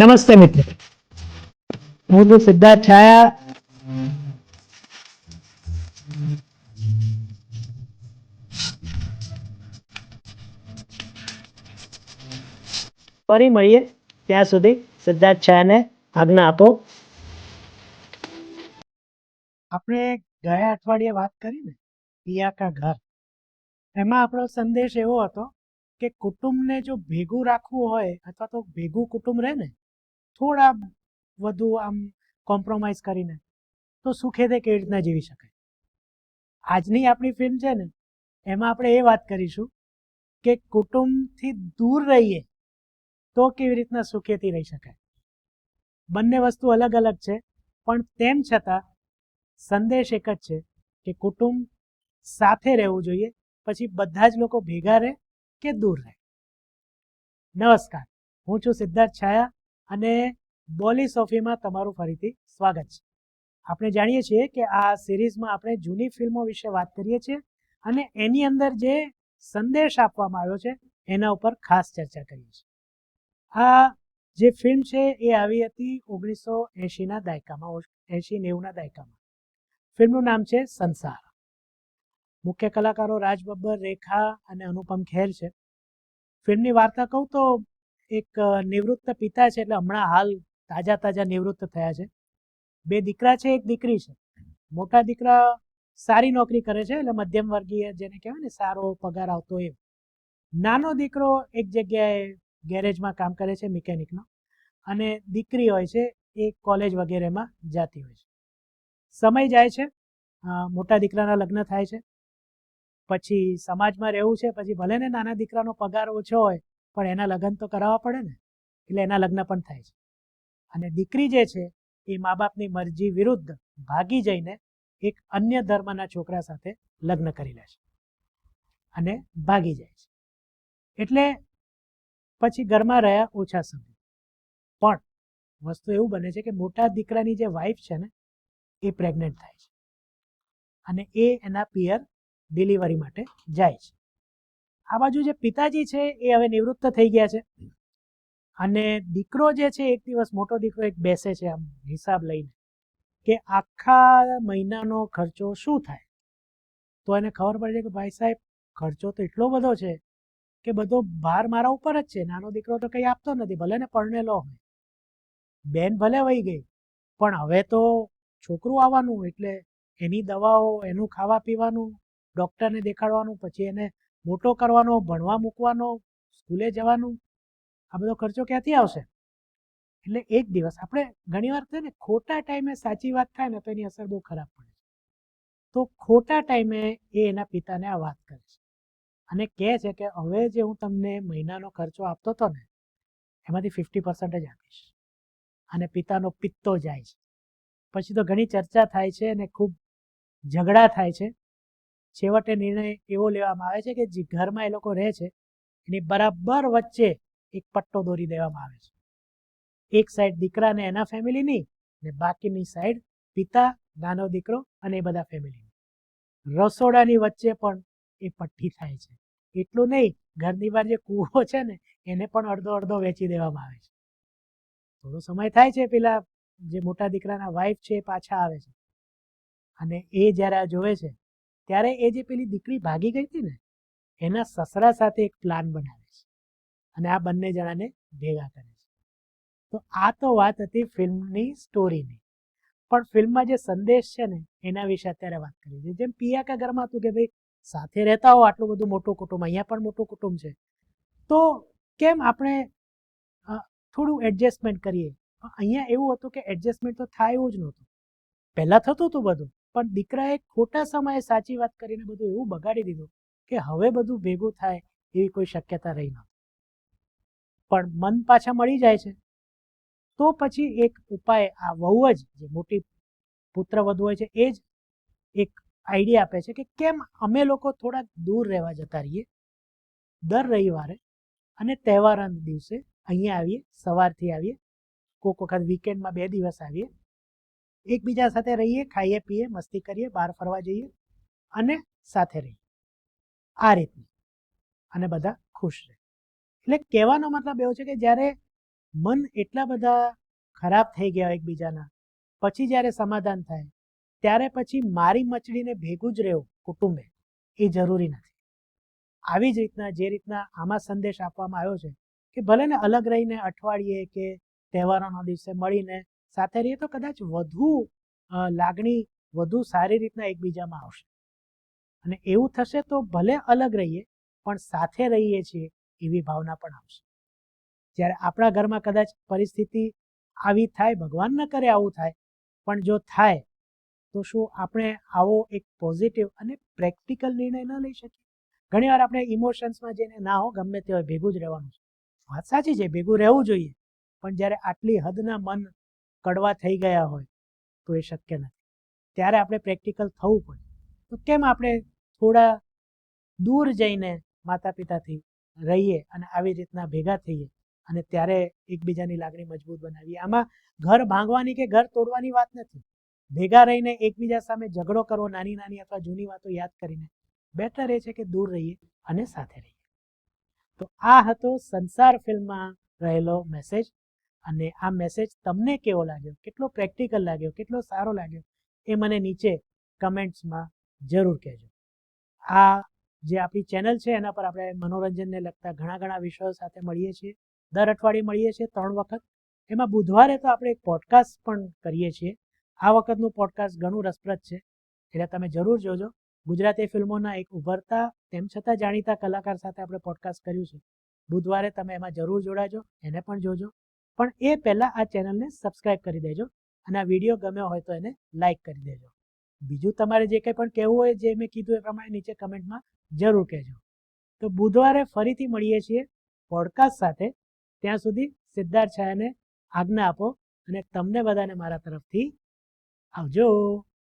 નમસ્તે મિત્રો. હું સિદ્ધાર્થ છાયા. ફરી મળીએ ત્યાં સુધી સિદ્ધાર્થ છાયાને આજ્ઞા આપો. આપણે ગયા અઠવાડિયે વાત કરી ને પિયા કા ઘર. એમાં આપણો સંદેશ એવો હતો કે કુટુંબને જો ભેગું રાખવું હોય અથવા તો ભેગું કુટુંબ રહે ને થોડા વધુ આમ કોમ્પ્રોમાઇઝ કરીને તો સુખેદે કેવી રીતના જીવી શકાય. આજની આપણી ફિલ્મ છે ને, એમાં આપણે એ વાત કરીશું કે કુટુંબથી દૂર રહીએ તો કેવી રીતના સુખેથી રહી શકાય. બંને વસ્તુ અલગ અલગ છે, પણ તેમ છતાં સંદેશ એક જ છે કે કુટુંબ સાથે રહેવું જોઈએ, પછી બધા જ લોકો ભેગા રહે કે દૂર રહે. નમસ્કાર, હું છું સિદ્ધાર્થ છાયા અને બોલી સોફીમાં તમારું ફરીથી સ્વાગત છે. આપણે જાણીએ છીએ કે આ સિરીઝમાં આપણે જૂની ફિલ્મો વિશે વાત કરીએ છીએ અને એની અંદર જે સંદેશ આપવામાં આવ્યો છે એના ઉપર ખાસ ચર્ચા કરીએ છીએ. આ જે ફિલ્મ છે એ આવી હતી ઓગણીસો એંશીના દાયકામાં એંશી નેવુંના દાયકામાં. ફિલ્મનું નામ છે સંસાર. મુખ્ય કલાકારો રાજ બબ્બર, રેખા અને અનુપમ ખેર છે. ફિલ્મની વાર્તા કહું તો એક નિવૃત્ત પિતા છે એટલે હમણાં હાલ તાજા તાજા નિવૃત્ત થયા છે. બે દીકરા છે, એક દીકરી છે. મોટા દીકરા સારી નોકરી કરે છે એટલે મધ્યમ વર્ગીય જેને કહેવાય ને, સારો પગાર આવતો એ નાનો દીકરો એક જગ્યાએ ગેરેજમાં કામ કરે છે મિકેનિકનો અને દીકરી હોય છે એ કોલેજ વગેરેમાં જતી હોય છે. સમય જાય છે મોટા દીકરાના લગ્ન થાય છે. પછી સમાજમાં રહેવું છે, પછી ભલે ને નાના દીકરાનો પગાર ઓછો હોય પણ એના લગ્ન તો કરાવવા પડે ને, એટલે એના લગ્ન પણ થાય છે. અને દીકરી જે છે, એ મા બાપની મરજી વિરુદ્ધ ભાગી જઈને એક અન્ય ધર્મના છોકરા સાથે લગ્ન કરી લે છે અને ભાગી જાય છે. એટલે પછી ઘરમાં રહ્યા ઓછા સમય. પણ વસ્તુ એવું બને છે કે મોટા દીકરાની જે વાઈફ છે ને, એ પ્રેગ્નન્ટ થાય છે. અને એ એના પિયર ડિલિવરી માટે જાય છે. આ બાજુ જે પિતાજી છે એ હવે નિવૃત્ત થઈ ગયા છે. અને દીકરો જે છે એક દિવસ મોટો દીકરો એક બેસે છે આમ હિસાબ લઈને કે આખા મહિનાનો ખર્ચો શું થાય? તો એને ખબર પડે છે કે ભાઈ સાહેબ, ખર્ચો તો એટલો બધો છે કે બધો ભાર મારા ઉપર જ છે. નાનો દીકરો તો કંઈ આપતો નથી, ભલે ને પરણેલો હોય. બેન ભલે વહી ગઈ, પણ હવે તો છોકરું આવવાનું એટલે એની દવાઓ, એનું ખાવા પીવાનું ડૉક્ટરને દેખાડવાનું, પછી એને મોટો કરવાનો, ભણવા મૂકવાનો, સ્કૂલે જવાનું, આ બધો ખર્ચો ક્યાંથી આવશે? એટલે એક દિવસ. આપણે ઘણીવાર છે ને, ખોટા ટાઈમે સાચી વાત થાય ને, તો એની અસર બહુ ખરાબ પડે છે. તો ખોટા ટાઈમે એ એના પિતાને આ વાત કરે છે. અને કહે છે કે, હવે જે હું તમને મહિનાનો ખર્ચો આપતો હતો ને, એમાંથી ફિફ્ટી પર્સન્ટ જ આપીશ. અને પિતાનો પિત્તો જાય છે. પછી તો ઘણી ચર્ચા થાય છે અને ખૂબ ઝઘડા થાય છે. છેવટે નિર્ણય એવો લેવામાં આવે છે કે જે ઘરમાં એ લોકો રહે છે, એની બરાબર વચ્ચે એક પટ્ટો દોરી દેવામાં આવે છે. એક સાઈડ દીકરાને એના ફેમિલીની ને બાકીની સાઈડ પિતા, નાનો દીકરો અને એ બધા ફેમિલીની રસોડાની વચ્ચે પણ એ પટ્ટી થાય છે. એટલું નહીં, ઘરની બહાર જે કૂવો છે ને, એને પણ અડધો અડધો વેચી દેવામાં આવે છે. થોડો સમય થાય છે પેલા જે મોટા દીકરાના વાઈફ છે એ પાછા આવે છે. અને એ જ્યારે આ જોવે છે ત્યારે એ જે પેલી દીકરી ભાગી ગઈ હતી ને, એના સસરા સાથે એક પ્લાન બનાવે છે. અને આ બંને જણાને ભેગા કરે છે. તો આ તો વાત હતી ફિલ્મની સ્ટોરીની પણ ફિલ્મમાં જે સંદેશ છે ને, એના વિશે અત્યારે વાત કરી છે જેમ પિયા કા ઘરમાં હતું કે ભાઈ, સાથે રહેતા હો, આટલું બધું મોટું કુટુંબ, અહીંયા પણ મોટું કુટુંબ છે. તો કેમ આપણે થોડું એડજસ્ટમેન્ટ કરીએ? અહીંયા એવું હતું કે એડજસ્ટમેન્ટ તો થાય એવું જ નહોતું. પહેલાં થતું હતું બધું. પણ દીકરાએ ખોટા સમયે સાચી વાત કરીને બધું એવું બગાડી દીધું કે હવે બધું ભેગું થાય એવી કોઈ શક્યતા રહી નહોતી. પણ મન પાછા મળી જાય છે. તો પછી એક ઉપાય આ વહુ જ, જે મોટી પુત્ર વધુ હોય છે, એ જ એક આઈડિયા આપે છે કે કેમ અમે લોકો થોડાક દૂર રહેવા જતા રહીએ? દર રવિવારે અને તહેવારના દિવસે અહીંયા આવીએ, સવારથી આવીએ, કોઈક વખત વીકેન્ડમાં બે દિવસ આવીએ એકબીજા સાથે રહીએ, ખાઈએ, પીએ, મસ્તી કરીએ, બહાર ફરવા જઈએ અને સાથે રહીએ. આ રીતની. અને બધા ખુશ રહે. એટલે કહેવાનો મતલબ એવો છે કે જ્યારે મન એટલા બધા ખરાબ થઈ ગયા એકબીજાના, પછી જ્યારે સમાધાન થાય, ત્યારે પછી મારી મચડીને ભેગું જ રહેવું કુટુંબે એ જરૂરી નથી. આવી જ રીતના જે રીતના આમાં સંદેશ આપવામાં આવ્યો છે કે ભલે ને અલગ રહીને અઠવાડિયે કે તહેવારોના દિવસે મળીને સાથે રહીએ તો કદાચ વધુ લાગણી વધુ સારી રીતના એકબીજામાં આવશે. અને એવું થશે તો ભલે અલગ રહીએ, પણ સાથે રહીએ છીએ એવી ભાવના પણ આવશે. જ્યારે આપણા ઘરમાં કદાચ પરિસ્થિતિ આવી થાય, ભગવાન ન કરે આવું થાય, પણ જો થાય, તો શું આપણે આવો એક પોઝિટિવ અને પ્રેક્ટિકલ નિર્ણય ન લઈ શકીએ? ઘણીવાર આપણે ઇમોશન્સમાં જઈને, ના હો, ગમે તે હોય, ભેગું જ રહેવાનું છે. વાત સાચી છે, ભેગું રહેવું જોઈએ. પણ જ્યારે આટલી હદના મન કડવા થઈ ગયા હોય તો એ શક્ય નથી. ત્યારે આપણે પ્રેક્ટિકલ થવું પડે. તો કેમ આપણે થોડા દૂર જઈને માતા પિતાથી રહીએ અને આવી રીતના ભેગા થઈએ અને ત્યારે એકબીજાની લાગણી મજબૂત બનાવીએ? આમાં ઘર ભાંગવાની કે ઘર તોડવાની વાત નથી. ભેગા રહીને એકબીજા સામે ઝઘડો કરવો, નાની નાની અથવા જૂની વાતો યાદ કરીને બેટર એ છે કે દૂર રહીએ અને સાથે રહીએ. તો આ હતો સંસાર ફિલ્મમાં રહેલો મેસેજ અને આ મેસેજ તમને કેવો લાગ્યો? કેટલો પ્રેક્ટિકલ લાગ્યો? કેટલો સારો લાગ્યો? એ મને નીચે કમેન્ટ્સમાં જરૂર કહેજો. આ જે આપણી ચેનલ છે, એના પર આપણે મનોરંજનને લગતા ઘણા ઘણા વિષયો સાથે મળીએ છીએ. દર અઠવાડિયે મળીએ છીએ ત્રણ વખત. એમાં બુધવારે તો આપણે એક પોડકાસ્ટ પણ કરીએ છીએ. આ વખતનું પોડકાસ્ટ ઘણું રસપ્રદ છે. એટલે તમે જરૂર જોજો. ગુજરાતી ફિલ્મોના એક ઉભરતા, તેમ છતાં જાણીતા કલાકાર સાથે આપણે પોડકાસ્ટ કર્યું છે. બુધવારે તમે એમાં જરૂર જોડાજો. એને પણ જોજો. પણ એ પહેલાં આ ચેનલને સબસ્ક્રાઇબ કરી દેજો અને આ વીડિયો ગમ્યો હોય તો એને લાઈક કરી દેજો. બીજું તમારે જે કંઈ પણ કહેવું હોય જે મેં કીધું એ પ્રમાણે નીચે કમેન્ટમાં જરૂર કહેજો. તો બુધવારે ફરીથી મળીએ છીએ પોડકાસ્ટ સાથે. ત્યાં સુધી સિદ્ધાર્થ છાયાને આજ્ઞા આપો અને તમને બધાને મારા તરફથી આવજો.